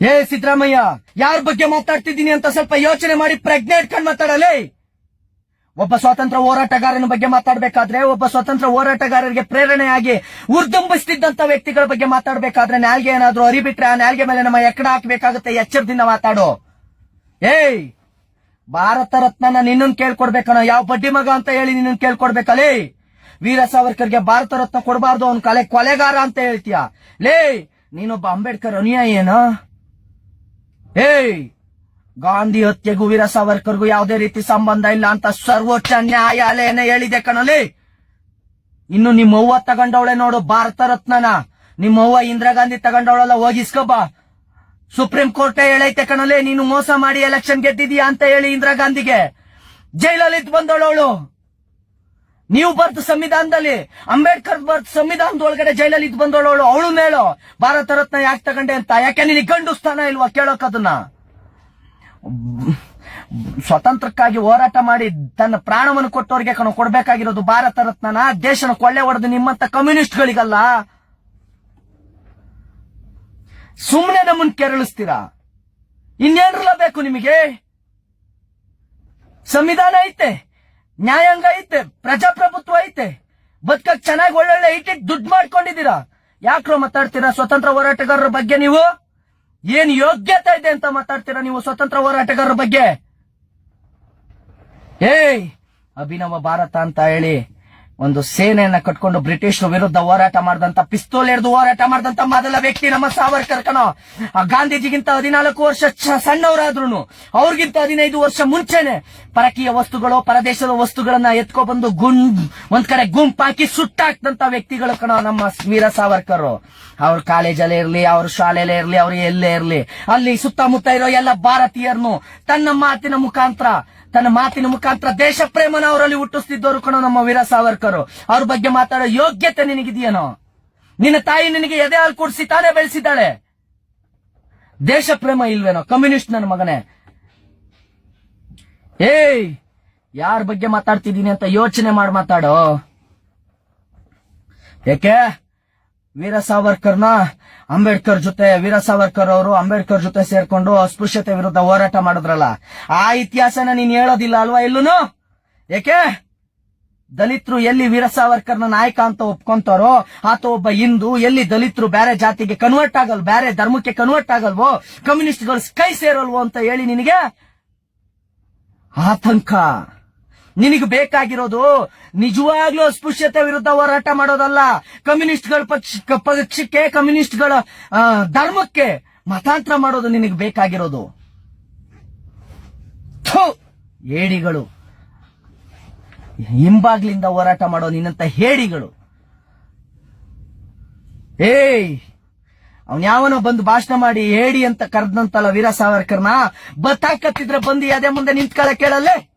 ಏ, ಸಿದ್ದರಾಮಯ್ಯ, ಯಾರ ಬಗ್ಗೆ ಮಾತಾಡ್ತಿದ್ದೀನಿ ಅಂತ ಸ್ವಲ್ಪ ಯೋಚನೆ ಮಾಡಿ ಪ್ರಜ್ಞೆ ಇಟ್ಕೊಂಡು ಮಾತಾಡಲೇ. ಒಬ್ಬ ಸ್ವಾತಂತ್ರ್ಯ ಹೋರಾಟಗಾರನ ಬಗ್ಗೆ ಮಾತಾಡಬೇಕಾದ್ರೆ, ಒಬ್ಬ ಸ್ವತಂತ್ರ ಹೋರಾಟಗಾರರಿಗೆ ಪ್ರೇರಣೆಯಾಗಿ ಉರ್ದುಂಬಿಸ್ತಿದ್ದಂತ ವ್ಯಕ್ತಿಗಳ ಬಗ್ಗೆ ಮಾತಾಡಬೇಕಾದ್ರೆ ನಾಲ್ಗೆ ಏನಾದ್ರೂ ಅರಿಬಿಟ್ರೆ ಆ ನಾಲ್ಗೆ ಮೇಲೆ ನಮ್ಮ ಎಕ್ಕಡ ಹಾಕ್ಬೇಕಾಗುತ್ತೆ, ಎಚ್ಚರದಿಂದ ಮಾತಾಡು. ಏಯ್, ಭಾರತ ರತ್ನನ ನಿನ್ನನ್ ಕೇಳ್ಕೊಡ್ಬೇಕಣ ಯಾವ ಬಡ್ಡಿ ಮಗ ಅಂತ ಹೇಳಿ ನಿನ್ನನ್ ಕೇಳ್ಕೊಡ್ಬೇಕಲ್ಲಿ ವೀರ ಸಾವರ್ಕರ್ಗೆ ಭಾರತ ರತ್ನ ಕೊಡಬಾರ್ದು, ಅವ್ನ ಕಲೆ ಕೊಲೆಗಾರ ಅಂತ ಹೇಳ್ತೀಯ? ಲೇ, ನೀನೊಬ್ಬ ಅಂಬೇಡ್ಕರ್ ಅನುಯಾಯಿ ಏನೋ ಏಯ್ ಗಾಂಧಿ ಹತ್ಯೆಗೂ ವೀರ ಸಾವರ್ಕರ್ಗೂ ಯಾವುದೇ ರೀತಿ ಸಂಬಂಧ ಇಲ್ಲ ಅಂತ ಸರ್ವೋಚ್ಚ ನ್ಯಾಯಾಲಯನೇ ಹೇಳಿದೆ ಕಣಲಿ! ಇನ್ನು ನಿಮ್ಮ ಅವ್ವ ತಗೊಂಡವಳೆ ನೋಡು, ಭಾರತ ರತ್ನನ! ನಿಮ್ಮ ಅವ್ವ ಇಂದಿರಾ ಗಾಂಧಿ ತಗೊಂಡವಳಲ್ಲ, ಹೋಗಿಸ್ಕೊಬ! ಸುಪ್ರೀಂ ಕೋರ್ಟ್ ಹೇಳೈತೆ ಕಣಲೆ, ನೀನು ಮೋಸ ಮಾಡಿ ಎಲೆಕ್ಷನ್ ಗೆದ್ದಿದೀಯಾ ಅಂತ ಹೇಳಿ ಇಂದಿರಾ ಗಾಂಧಿಗೆ! ಜೈಲಲ್ಲಿ ಬಂದವಳವಳು ನೀವು ಬರ್ತ ಸಂವಿಧಾನದಲ್ಲಿ, ಅಂಬೇಡ್ಕರ್ ಬರ್ತ ಸಂವಿಧಾನದ ಒಳಗಡೆ ಜೈಲಲ್ಲಿ ಇದ್ ಬಂದೋಳು ಅವಳು ಮೇಳು ಭಾರತ ರತ್ನ ಯಾಕೆ ತಗೊಂಡೆ ಅಂತ? ಯಾಕೆ ನೀನು ಗಂಡು ಸ್ಥಾನ ಇಲ್ವಾ? ಅದನ್ನ. ಸ್ವತಂತ್ರಕ್ಕಾಗಿ ಹೋರಾಟ ಮಾಡಿ ತನ್ನ ಪ್ರಾಣವನ್ನು ಕೊಟ್ಟವರಿಗೆ ಕಣ ಕೊಡ್ಬೇಕಾಗಿರೋದು ಭಾರತ ರತ್ನನ? ದೇಶನ ಕೊಳ್ಳೆ ಹೊಡೆದು ನಿಮ್ಮಂತ ಕಮ್ಯುನಿಸ್ಟ್ಗಳಿಗಲ್ಲ? ಸುಮ್ಮನೆ ನಮ್ಮನ್ನ ಕೆರಳಿಸ್ತೀರಾ? ಇನ್ನೇನ್ರಲ್ಲ ಬೇಕು ನಿಮಗೆ? ಸಂವಿಧಾನ ಐತೆ. ನ್ಯಾಯಾಂಗ ಐತೆ, ಪ್ರಜಾಪ್ರಭುತ್ವ ಐತೆ. ಬದುಕಕ್ ಚೆನ್ನಾಗಿ ಒಳ್ಳೊಳ್ಳೆ ಇಟ್ಟಿಟ್ ದುಡ್ಡು ಮಾಡ್ಕೊಂಡಿದ್ದೀರಾ? ಯಾಕ್ರೋ ಮಾತಾಡ್ತೀರಾ ಸ್ವತಂತ್ರ ಹೋರಾಟಗಾರರ ಬಗ್ಗೆ ನೀವು? ಏನ್ ಯೋಗ್ಯತೆ ಇದೆ ಅಂತ ಮಾತಾಡ್ತೀರಾ ನೀವು ಸ್ವತಂತ್ರ ಹೋರಾಟಗಾರರ ಬಗ್ಗೆ? ಏಯ್, ಅಭಿನವ ಭಾರತ ಅಂತ ಹೇಳಿ. ಒಂದು ಸೇನೆಯನ್ನ ಕಟ್ಕೊಂಡು ಬ್ರಿಟಿಷರ ವಿರುದ್ಧ ಹೋರಾಟ ಮಾಡಿದಂತ ಪಿಸ್ತೂಲ್ ಹಿಡಿದು ಹೋರಾಟ ಮಾಡಿದಂತ ಮೊದಲ ವ್ಯಕ್ತಿ ನಮ್ಮ ಸಾವರ್ಕರ್ ಕಣೋ. ಆ ಗಾಂಧೀಜಿಗಿಂತ ಹದಿನಾಲ್ಕು ವರ್ಷ ಸಣ್ಣವರಾದ್ರೂ ಅವ್ರಿಗಿಂತ ಹದಿನೈದು ವರ್ಷ ಮುಂಚೆನೆ ಪರಕೀಯ ವಸ್ತುಗಳು, ಪರದೇಶದ ವಸ್ತುಗಳನ್ನ ಎತ್ಕೊ ಬಂದು ಗುಂಡ್, ಒಂದ್ ಕಡೆ ಗುಂಪಾಕಿ ಸುಟ್ಟಾಕ್ದಂತ ವ್ಯಕ್ತಿಗಳು ಕಣೋ ನಮ್ಮ ವೀರ ಸಾವರ್ಕರ್. ಅವ್ರ ಕಾಲೇಜಲ್ಲೇ ಇರ್ಲಿ, ಅವ್ರ ಶಾಲೆಯಲ್ಲೇ ಇರ್ಲಿ, ಅವ್ರ ಎಲ್ಲೇ ಇರ್ಲಿ, ಅಲ್ಲಿ ಸುತ್ತಮುತ್ತ ಇರೋ ಎಲ್ಲ ಭಾರತೀಯರನ್ನು ತನ್ನ ಮಾತಿನ ಮುಖಾಂತರ, ತನ್ನ ಮಾತಿನ ಮುಖಾಂತರ ದೇಶ ಪ್ರೇಮನ ಅವರಲ್ಲಿ ಹುಟ್ಟಿಸ್ತಿದ್ದವರು ಕಣೋ ನಮ್ಮ ವೀರ ಸಾವರ್ಕರ್. ಅವ್ರ ಬಗ್ಗೆ ಮಾತಾಡೋ ಯೋಗ್ಯತೆ ನಿನಗಿದೆಯೇನೋ? ನಿನ್ನ ತಾಯಿ ನಿನಗೆ ಎದೆ ಹಾಲು ಕೂಡಿಸಿ ತಾನೇ ಬೆಳೆಸಿದ್ದಾಳೆ? ದೇಶ ಪ್ರೇಮ ಇಲ್ವೇನೋ? ಕಮ್ಯುನಿಸ್ಟ್ ನನ್ನ ಮಗನೇ. ಏಯ್, ಯಾರ ಬಗ್ಗೆ ಮಾತಾಡ್ತಿದ್ದೀನಿ ಅಂತ ಯೋಚನೆ ಮಾಡಿ ಮಾತಾಡೋ? ಯಾಕೆ ವೀರ ಸಾವರ್ಕರ್ನ ಅಂಬೇಡ್ಕರ್ ಜೊತೆ, ವೀರ ಸಾವರ್ಕರ್ ಅವರು ಅಂಬೇಡ್ಕರ್ ಜೊತೆ ಸೇರ್ಕೊಂಡು ಅಸ್ಪೃಶ್ಯತೆ ವಿರುದ್ಧ ಹೋರಾಟ ಮಾಡಿದ್ರಲ್ಲ, ಆ ಇತಿಹಾಸನ ನೀನ್ ಹೇಳೋದಿಲ್ಲ ಅಲ್ವಾ ಎಲ್ಲೂನು? ಏಕೆ? ದಲಿತರು ಎಲ್ಲಿ ವೀರ ಸಾವರ್ಕರ್ನ ನಾಯಕ ಅಂತ ಒಪ್ಕೊಂತಾರೋ, ಆತ ಒಬ್ಬ ಹಿಂದೂ, ಎಲ್ಲಿ ದಲಿತರು ಬೇರೆ ಜಾತಿಗೆ ಕನ್ವರ್ಟ್ ಆಗಲ್ ಬೇರೆ ಧರ್ಮಕ್ಕೆ ಕನ್ವರ್ಟ್ ಆಗಲ್ವೋ ಕಮ್ಯುನಿಸ್ಟ್ಗಳು ಕೈ ಸೇರಲ್ವೋ ಅಂತ ಹೇಳಿ ನಿನಗೆ ಆತಂಕ. ನಿನಗೆ ಬೇಕಾಗಿರೋದು ನಿಜವಾಗ್ಲೂ ಅಸ್ಪೃಶ್ಯತೆ ವಿರುದ್ಧ ಹೋರಾಟ ಮಾಡೋದಲ್ಲ. ಕಮ್ಯುನಿಸ್ಟ್ಗಳ ಪಕ್ಷ ಪಕ್ಷಕ್ಕೆ, ಕಮ್ಯುನಿಸ್ಟ್ಗಳ ಧರ್ಮಕ್ಕೆ ಮತಾಂತರ ಮಾಡೋದು ನಿನಗೆ ಬೇಕಾಗಿರೋದು. ಹೇಡಿಗಳು ಹಿಂಬಾಗ್ಲಿಂದ ಹೋರಾಟ ಮಾಡೋ ನಿನ್ನಂತ ಹೇಡಿಗಳು. ಏಯ್ ಯಾವನೋ ಬಂದು ಭಾಷಣ ಮಾಡಿ ಹೇಡಿ ಅಂತ ಕರೆದಂತಲ್ಲ ವೀರ ಸಾವರ್ಕರ್ನ? ಬತ್ತಾಕತ್ತಿದ್ರೆ ಬಂದು ಅದೇ ಮುಂದೆ ನಿಂತ್ಕೊಳ್ಳ ಕೇಳಲ್ಲೇ?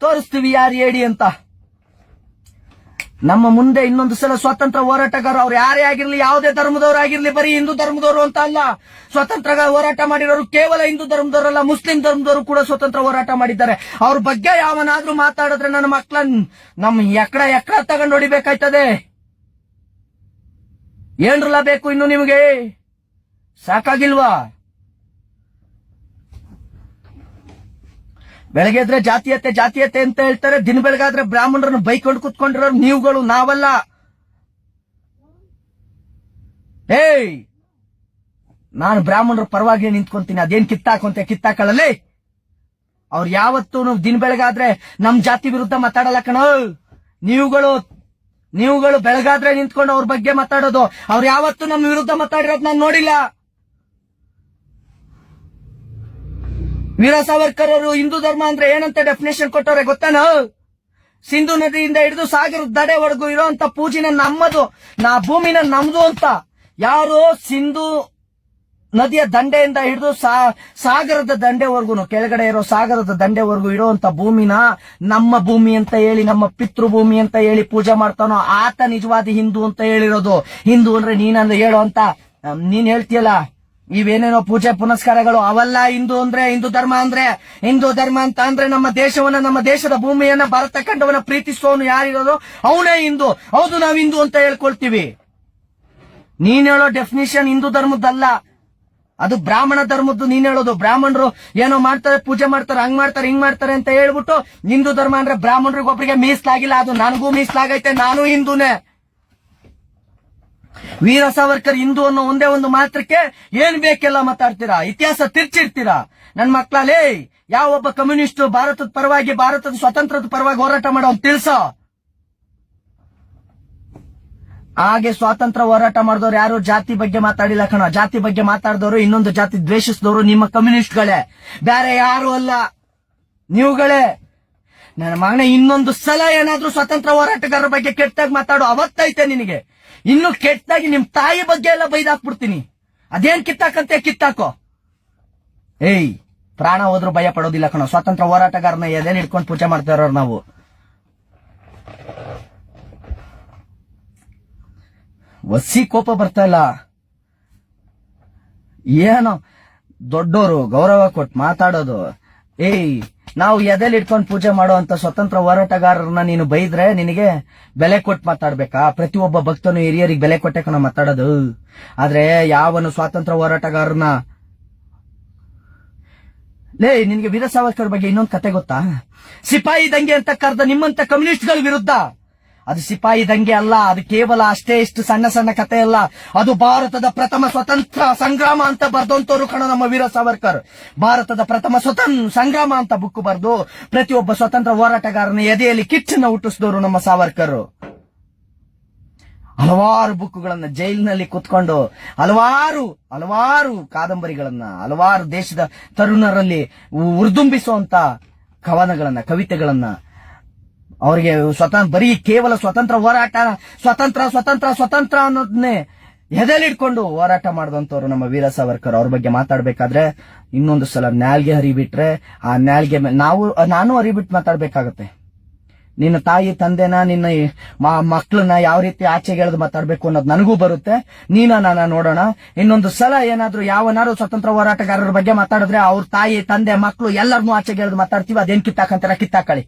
ತೋರಿಸ್ತೀವಿ ಯಾರು ಹೇಳಿ ಅಂತ. ನಮ್ಮ ಮುಂದೆ ಇನ್ನೊಂದು ಸಲ ಸ್ವತಂತ್ರ ಹೋರಾಟಗಾರ ಅವ್ರು ಯಾರೇ ಆಗಿರ್ಲಿ, ಯಾವುದೇ ಧರ್ಮದವ್ರು ಆಗಿರ್ಲಿ, ಬರೀ ಹಿಂದೂ ಧರ್ಮದವರು ಅಂತ ಅಲ್ಲ. ಸ್ವಾತಂತ್ರ್ಯ ಹೋರಾಟ ಮಾಡಿರೋರು ಕೇವಲ ಹಿಂದೂ ಧರ್ಮದವರಲ್ಲ ಮುಸ್ಲಿಂ ಧರ್ಮದವರು ಕೂಡ ಸ್ವತಂತ್ರ ಹೋರಾಟ ಮಾಡಿದ್ದಾರೆ. ಅವ್ರ ಬಗ್ಗೆ ಯಾವನಾದ್ರೂ ಮಾತಾಡಿದ್ರೆ ನನ್ನ ಮಕ್ಳ ನಮ್ ಎಕ್ಕಡ ಎಕ್ಕಡ ತಗೊಂಡು ಹೊಡಿಬೇಕಾಯ್ತದೆ. ಏನ್ರಲ್ಲ ಬೇಕು ಇನ್ನು ನಿಮಗೆ? ಸಾಕಾಗಿಲ್ವಾ? ಬೆಳಗ್ಗೆ ಎದ್ರೆ ಜಾತಿಯತೆ ಜಾತೀಯತೆ ಅಂತ ಹೇಳ್ತಾರೆ. ದಿನ ಬೆಳಗಾದ್ರೆ ಬ್ರಾಹ್ಮಣರನ್ನು ಬೈಕೊಂಡು ಕುತ್ಕೊಂಡಿರೋರು ನೀವುಗಳು, ನಾವಲ್ಲ. ಏಯ್! ನಾನು ಬ್ರಾಹ್ಮಣರ ಪರವಾಗಿ ನಿಂತ್ಕೊಂತೀನಿ. ಅದೇನ್ ಕಿತ್ತಾಕೊಂತ ಕಿತ್ತಾಕಳಲ್ಲಿ ಅವ್ರು ಯಾವತ್ತೂ ದಿನ ಬೆಳಗಾದ್ರೆ ನಮ್ ಜಾತಿ ವಿರುದ್ಧ ಮಾತಾಡಲ್ಲ ಕಣ. ನೀವುಗಳು ನೀವುಗಳು ಬೆಳಗಾದ್ರೆ ನಿಂತ್ಕೊಂಡು ಅವ್ರ ಬಗ್ಗೆ ಮಾತಾಡೋದು. ಅವ್ರು ಯಾವತ್ತೂ ನಮ್ಮ ವಿರುದ್ಧ ಮಾತಾಡಿರೋದು ನಾನು ನೋಡಿಲ್ಲ. ವೀರ ಸಾವರ್ಕರ್ ಅವರು ಹಿಂದೂ ಧರ್ಮ ಅಂದ್ರೆ ಏನಂತ ಡೆಫಿನೇಷನ್ ಕೊಟ್ಟವ್ರೆ ಗೊತ್ತಾನ? ಸಿಂಧು ನದಿಯಿಂದ ಹಿಡಿದು ಸಾಗರದ ದಡೆವರೆಗೂ ಇರೋಂತ ಪೂಜಿನ ನಮ್ಮದು, ನಾ ಭೂಮಿನ ನಮ್ದು ಅಂತ. ಯಾರು ಸಿಂಧು ನದಿಯ ದಂಡೆಯಿಂದ ಹಿಡಿದು ಸಾಗರದ ದಂಡೆವರೆಗೂ, ಕೆಳಗಡೆ ಇರೋ ಸಾಗರದ ದಂಡೆವರೆಗೂ ಇರೋಂತ ಭೂಮಿನ ನಮ್ಮ ಭೂಮಿ ಅಂತ ಹೇಳಿ, ನಮ್ಮ ಪಿತೃಭೂಮಿ ಅಂತ ಹೇಳಿ ಪೂಜೆ ಮಾಡ್ತಾನೋ ಆತ ನಿಜವಾದ ಹಿಂದೂ ಅಂತ ಹೇಳಿರೋದು. ಹಿಂದೂ ಅಂದ್ರೆ ನೀನಂದ್ರೆ ಹೇಳು ಅಂತ. ನೀನ್ ಹೇಳ್ತೀಯಲ್ಲ? ಇವೇನೇನೋ ಪೂಜೆ ಪುನಸ್ಕಾರಗಳು ಅವೆಲ್ಲ, ಹಿಂದೂ ಅಂದ್ರೆ ಹಿಂದೂ ಧರ್ಮ ಅಂದ್ರೆ ಹಿಂದೂ ಧರ್ಮ ಅಂತ ಅಂದ್ರೆ ನಮ್ಮ ದೇಶವನ್ನ, ನಮ್ಮ ದೇಶದ ಭೂಮಿಯನ್ನ ಭಾರತ ಖಂಡವನ್ನ ಪ್ರೀತಿಸುವವನು ಯಾರಿರೋದು? ಅವನೇ ಹಿಂದೂ. ಹೌದು, ನಾವ್ ಹಿಂದೂ ಅಂತ ಹೇಳ್ಕೊಳ್ತೀವಿ. ನೀನ್ ಹೇಳೋ ಡೆಫಿನಿಷನ್ ಹಿಂದೂ ಧರ್ಮದ್ದಲ್ಲ. ಅದು ಬ್ರಾಹ್ಮಣ ಧರ್ಮದ್ದು ನೀನ್ ಹೇಳೋದು. ಬ್ರಾಹ್ಮಣರು ಏನೋ ಮಾಡ್ತಾರೆ, ಪೂಜೆ ಮಾಡ್ತಾರೆ, ಹಂಗ್ ಮಾಡ್ತಾರೆ, ಹಿಂಗ್ ಮಾಡ್ತಾರೆ ಅಂತ ಹೇಳ್ಬಿಟ್ಟು ಹಿಂದೂ ಧರ್ಮ ಅಂದ್ರೆ ಬ್ರಾಹ್ಮಣರಿಗೆ ಒಬ್ಬರಿಗೆ ಮೀಸಲಾಗಿಲ್ಲ. ಅದು ನನಗೂ ಮೀಸಲಾಗೈತೆ, ನಾನು ಹಿಂದೂನೇ. ವೀರ ಸಾವರ್ಕರ್ ಹಿಂದೂ ಅನ್ನೋ ಒಂದೇ ಒಂದು ಮಾತ್ರಕ್ಕೆ ಏನ್ ಬೇಕೆಲ್ಲ ಮಾತಾಡ್ತೀರಾ? ಇತಿಹಾಸ ತಿರ್ಚಿರ್ತೀರಾ ನನ್ ಮಕ್ಕಳಲ್ಲಿ ಯಾವ ಒಬ್ಬ ಕಮ್ಯುನಿಸ್ಟ್ ಭಾರತದ ಪರವಾಗಿ, ಭಾರತದ ಸ್ವತಂತ್ರದ ಪರವಾಗಿ ಹೋರಾಟ ಮಾಡೋ ತಿಳ್ಸೋ? ಹಾಗೆ ಸ್ವಾತಂತ್ರ್ಯ ಹೋರಾಟ ಮಾಡಿದವರು ಯಾರು? ಜಾತಿ ಬಗ್ಗೆ ಮಾತಾಡಿಲ್ಲ ಕಣ. ಜಾತಿ ಬಗ್ಗೆ ಮಾತಾಡಿದವರು ಇನ್ನೊಂದು ಜಾತಿ ದ್ವೇಷಿಸಿದವರು ನಿಮ್ಮ ಕಮ್ಯುನಿಸ್ಟ್ಗಳೇ. ಬೇರೆ ಯಾರು ಅಲ್ಲ. ನೀವುಗಳೇ. ನನ್ನ ಮಗನೇ, ಇನ್ನೊಂದು ಸಲ ಏನಾದ್ರೂ ಸ್ವತಂತ್ರ ಹೋರಾಟಗಾರರ ಬಗ್ಗೆ ಕೆಟ್ಟಾಗಿ ಮಾತಾಡು. ಅವತ್ತೈತೆ ನಿನಗೆ. ಇನ್ನು ಕೆಟ್ಟದಾಗಿ ನಿಮ್ ತಾಯಿ ಬಗ್ಗೆ ಎಲ್ಲ ಬೈದಾಕ್ಬಿಡ್ತೀನಿ. ಅದೇನ್ ಕಿತ್ತಾಕಂತೆ, ಕಿತ್ತಾಕೋ. ಏಯ್, ಪ್ರಾಣ ಹೋದ್ರು ಭಯ ಪಡೋದಿಲ್ಲ ಕಣ. ಸ್ವಾತಂತ್ರ್ಯ ಹೋರಾಟಗಾರನ ಎದೇನ್ ಇಟ್ಕೊಂಡು ಪೂಜೆ ಮಾಡ್ತಾ ಇರೋರು ನಾವು? ವಸಿ ಕೋಪ ಬರ್ತಾ ಇಲ್ಲ. ಏನೋ ದೊಡ್ಡೋರು ಗೌರವ ಕೊಟ್ಟು ಮಾತಾಡೋದು. ಏಯ್ ನಾವು ಎದೆಲಿ ಇಟ್ಕೊಂಡು ಪೂಜೆ ಮಾಡುವಂತ ಸ್ವತಂತ್ರ ಹೋರಾಟಗಾರರನ್ನ ನೀನು ಬೈದ್ರೆ ನಿನಗೆ ಬೆಲೆ ಕೊಟ್ಟು ಮಾತಾಡ್ಬೇಕಾ? ಪ್ರತಿಯೊಬ್ಬ ಭಕ್ತನು ಹಿರಿಯರಿಗೆ ಬೆಲೆ ಕೊಟ್ಟೆ ಕಣ ಮಾತಾಡೋದು. ಆದ್ರೆ ಯಾವನು ಸ್ವಾತಂತ್ರ್ಯ ಹೋರಾಟಗಾರನ ಲೇ, ನಿನ್ಗೆ ವೀರ ಸಾವರ್ಕರ್ ಬಗ್ಗೆ ಇನ್ನೊಂದು ಕತೆ ಗೊತ್ತಾ? ಸಿಪಾಯಿ ದಂಗೆ ಅಂತ ಕರೆದ ನಿಮ್ಮಂತ ಕಮ್ಯುನಿಸ್ಟ್ಗಳ ವಿರುದ್ಧ ಅದು ಸಿಪಾಯಿ ದಂಗೆ ಅಲ್ಲ, ಅದು ಕೇವಲ ಅಷ್ಟೇ ಇಷ್ಟು ಸಣ್ಣ ಸಣ್ಣ ಕತೆ ಅಲ್ಲ. ಅದು ಭಾರತದ ಪ್ರಥಮ ಸ್ವತಂತ್ರ ಸಂಗ್ರಾಮ ಅಂತ ಬರ್ದಂತವರು ಕಣ ನಮ್ಮ ವೀರ ಸಾವರ್ಕರ್. ಭಾರತದ ಪ್ರಥಮ ಸ್ವತಂತ್ರ ಸಂಗ್ರಾಮ ಅಂತ ಬುಕ್ ಬರೆದು ಪ್ರತಿಯೊಬ್ಬ ಸ್ವತಂತ್ರ ಹೋರಾಟಗಾರನ ಎದೆಯಲ್ಲಿ ಕಿಚ್ಚನ್ನ ಹುಟ್ಟಿಸಿದವರು ನಮ್ಮ ಸಾವರ್ಕರ್. ಹಲವಾರು ಬುಕ್ಗಳನ್ನ ಜೈಲಿನಲ್ಲಿ ಕುತ್ಕೊಂಡು, ಹಲವಾರು ಹಲವಾರು ಕಾದಂಬರಿಗಳನ್ನ, ಹಲವಾರು ದೇಶದ ತರುಣರಲ್ಲಿ ಉರ್ದುಂಬಿಸುವಂತ ಕವನಗಳನ್ನ, ಕವಿತೆಗಳನ್ನ ಅವರಿಗೆ ಸ್ವತಂತ್ರ ಬರೀ ಕೇವಲ ಸ್ವತಂತ್ರ ಹೋರಾಟ, ಸ್ವತಂತ್ರ ಸ್ವತಂತ್ರ ಸ್ವತಂತ್ರ ಅನ್ನೋದನ್ನೇ ಎದೆಲಿಡ್ಕೊಂಡು ಹೋರಾಟ ಮಾಡಿದಂತವ್ರು ನಮ್ಮ ವೀರ ಸಾವರ್ಕರ್. ಅವ್ರ ಬಗ್ಗೆ ಮಾತಾಡ್ಬೇಕಾದ್ರೆ ಇನ್ನೊಂದು ಸಲ ನ್ಯಾಲ್ಗೆ ಹರಿಬಿಟ್ರೆ ಆ ನ್ಯಾಲ್ಗೆ ಮೇಲೆ ನಾವು, ನಾನು ಹರಿಬಿಟ್ಟು ಮಾತಾಡ್ಬೇಕಾಗತ್ತೆ. ನಿನ್ನ ತಾಯಿ, ತಂದೆನ, ನಿನ್ನ ಮಕ್ಕಳನ್ನ ಯಾವ ರೀತಿ ಆಚೆಗೆ ಎಳೆದು ಮಾತಾಡ್ಬೇಕು ಅನ್ನೋದು ನನಗೂ ಬರುತ್ತೆ. ನೀನ, ನಾನ ನೋಡೋಣ. ಇನ್ನೊಂದು ಸಲ ಏನಾದ್ರೂ ಯಾವನಾರು ಸ್ವತಂತ್ರ ಹೋರಾಟಗಾರರ ಬಗ್ಗೆ ಮಾತಾಡಿದ್ರೆ ಅವ್ರ ತಾಯಿ, ತಂದೆ ಮಕ್ಕಳು ಎಲ್ಲರನ್ನೂ ಆಚೆಗೆ ಎಳೆದು ಮಾತಾಡ್ತೀವಿ. ಅದೇನ್ ಕಿತ್ತಾಕಂತಾರ? ಕಿತ್ತಾಕಳಿ.